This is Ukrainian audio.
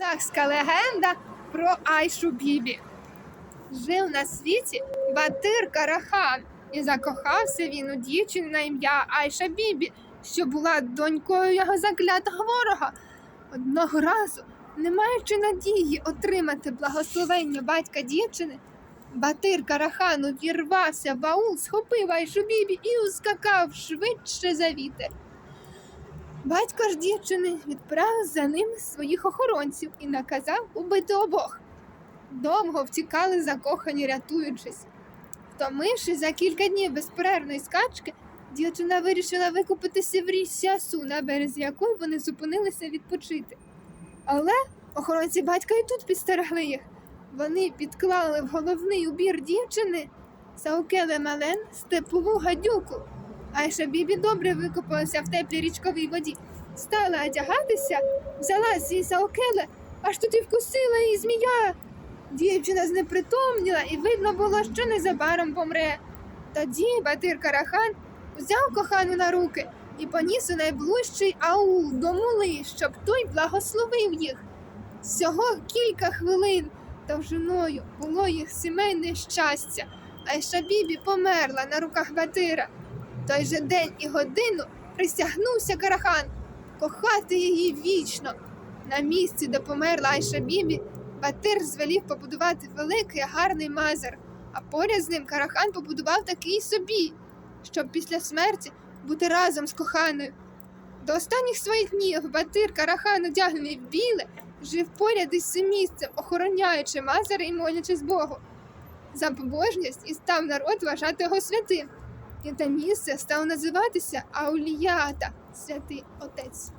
Казахська легенда про Айшу Бібі. Жив на світі Батир Карахан, і закохався він у дівчину на ім'я Айша Бібі, що була донькою його заклятого ворога. Одного разу, не маючи надії отримати благословення батька дівчини, Батир Карахан увірвався в аул, схопив Айшу Бібі і ускакав швидше за вітер. Батько ж дівчини відправив за ним своїх охоронців і наказав убити обох. Довго втікали закохані, рятуючись. Втомившись за кілька днів безперервної скачки, дівчина вирішила викупитися річці Асу, на березі якої вони зупинилися відпочити. Але охоронці батька і тут підстерегли їх. Вони підклали в головний убір дівчини Саукеле Мален степову гадюку. Айша Бібі добре викопалася в теплій річковій воді, стала одягатися, взяла свій саукеле, аж тут і вкусила її змія. Дівчина знепритомніла, і видно було, що незабаром помре. Тоді Батир Карахан взяв кохану на руки і поніс у найближчий аул до мули, щоб той благословив їх. Всього кілька хвилин довжиною було їх сімейне щастя, Айша Бібі померла на руках Батира. Той же день і годину присягнувся Карахан кохати її вічно. На місці, де померла Айша Бібі, Батир звелів побудувати великий гарний мазар, а поряд з ним Карахан побудував такий собі, щоб після смерті бути разом з коханою. До останніх своїх днів Батир Карахан, одягнений в біле, жив поряд із місцем, охороняючи мазари і молячись Богу. За побожність і став народ вважати його святим. Те місце стало називатися Ауліята, святий отець.